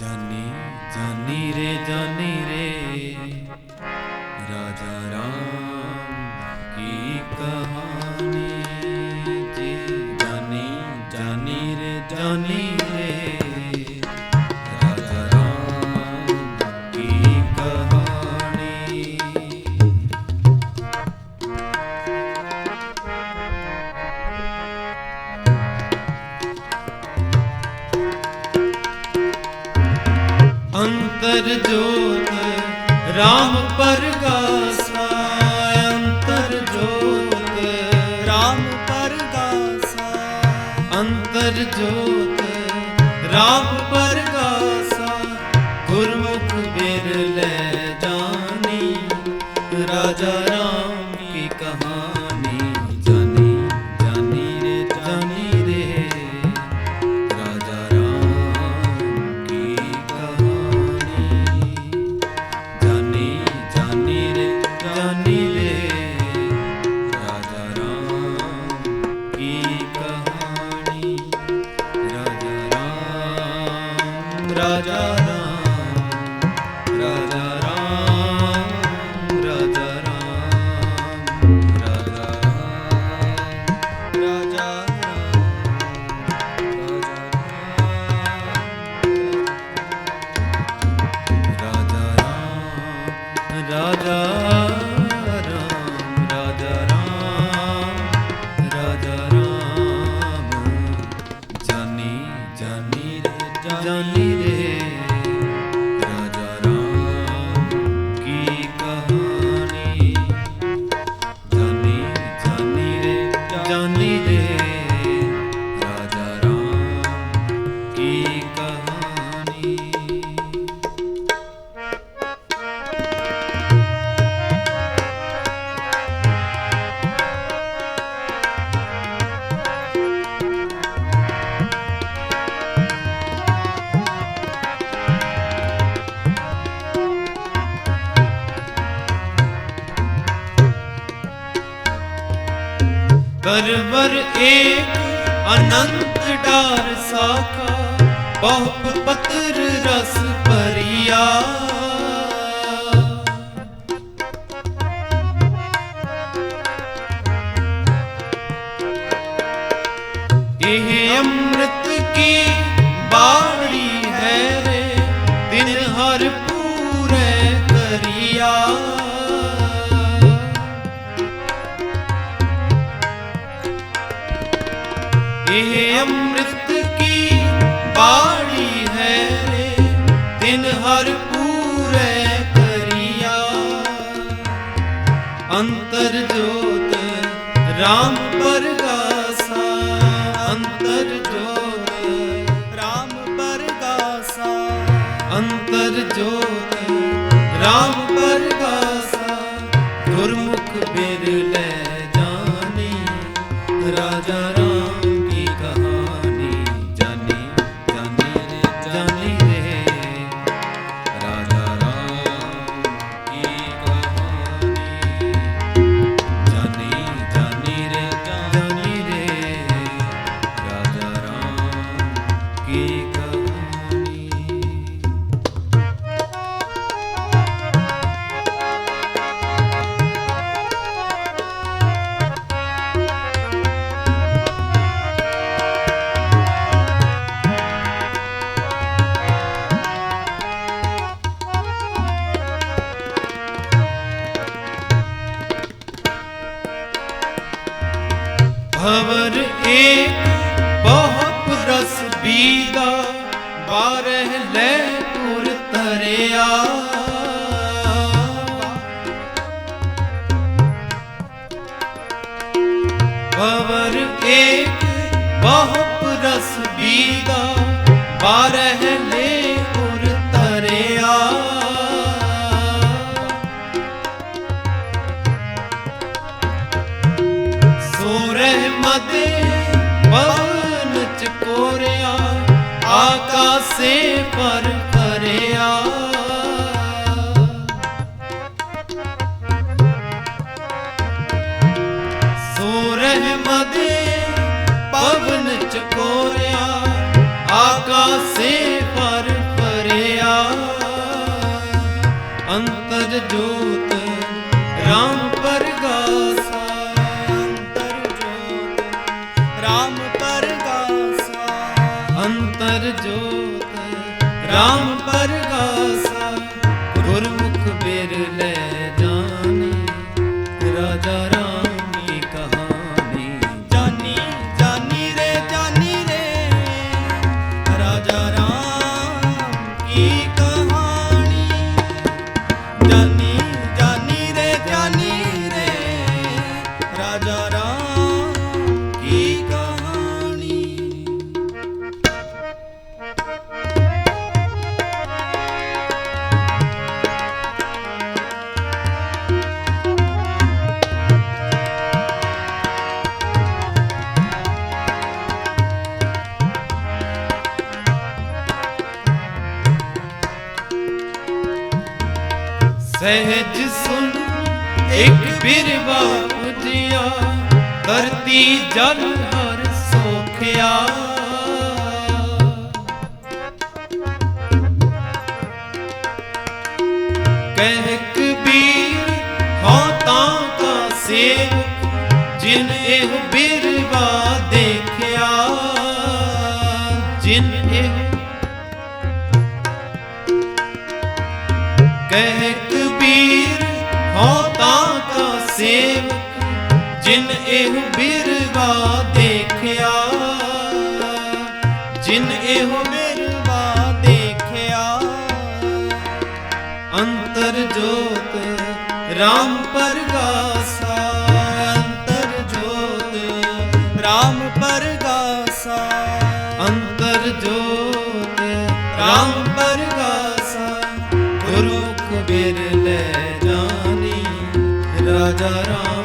ਜਾਨੀ ਜਾਨੀ ਰੇ ਜਾਨੀ ਰੇ। ਰਾਜਾ ਰਾਮ ਕੀ ਕਹਾ? ਅੰਤਰ ਜੋਤ RAM ਪਰਗਾਸਾ ਅੰਤਰ ਜੋਤ RAM ਪਰਗਾਸਾ ਅੰਤਰ ਜੋਤ RAM ਪਰਗਾਸਾ ਗੁਰਮੁਖ ਬਿਰਲੇ राजा ਸਰਵਰ ਏਕ ਅਨੰਤ ਡਾਰ ਸਾਖਾ ਬਹੁ ਪਤਰ ਰਸ ਭਰੀਆ। ਇਹ ਅੰਮ੍ਰਿਤ ਕੀ ਬਾਣ ਇਹ ਅੰਮ੍ਰਿਤ ਕੀ ਬਾਣੀ ਹੈ ਦਿਨ ਹਰ ਪੂਰੇ ਕਰਿਆ ਅੰਤਰ ਜੋਤ ਰਾਮ ਪਰਗਾਸਾ ਅੰਤਰ ਜੋਤ ਰਾਮ ਪਰਗਾਸਾ ਅੰਤਰ ਜੋਤ ਰਾਮ ਪਰਗਾਸਾ ਗੁਰਮੁਖ ਬਿਰਲੇ ਹਵਰ ਏ ਬਹੁਤ ਰਸ ਬੀਦਾ, ਬਾਰਹ ਲੈ ਤੁਰ ਤਰਿਆ ਹਵਰ ਏ ਬਹੁਤ ਰਸ ਬੀਦਾ, ਬਾਰਹ ਮਦੇ ਪਵਨ ਚ ਕੋਰਿਆ ਆਕਾਸੇ ਪਰ ਰਾਮ ਪਰਗਾਸਾ। ਅੰਤਰ ਜੋਤ ਰਾਮ ਪਰਗਾਸਾ। ਗੁਰਮੁਖ ਬਿਰਲੇ ਸਹਿਜ ਸੁਨ ਇੱਕ ਬਿਰਵਾ ਪੁਜਿਆ, ਧਰਤੀ ਜਲ ਹਰ ਸੋਖਿਆ। ਕਹਿ ਕਬੀਰ ਹਉ ਤਾਂ ਕਾ ਸੇਵਕ, ਜਿਨ ਇਹ ਬਿਰਵਾ ਦੇਖਿਆ। ਜਿਨ ਇਹ ਕਹਿ ਕਬੀਰ ਹਉ ਤਾਂ ਕਾ ਸੇਵਕ, ਜਿਨ ਇਹ ਬਿਰਵਾ ਦੇਖਿਆ। ਜਿਨ ਇਹ ਬਿਰਵਾ ਦੇਖਿਆ। ਅੰਤਰ ਜੋਤ ਰਾਮ ਪਰ ਰਾਜਾ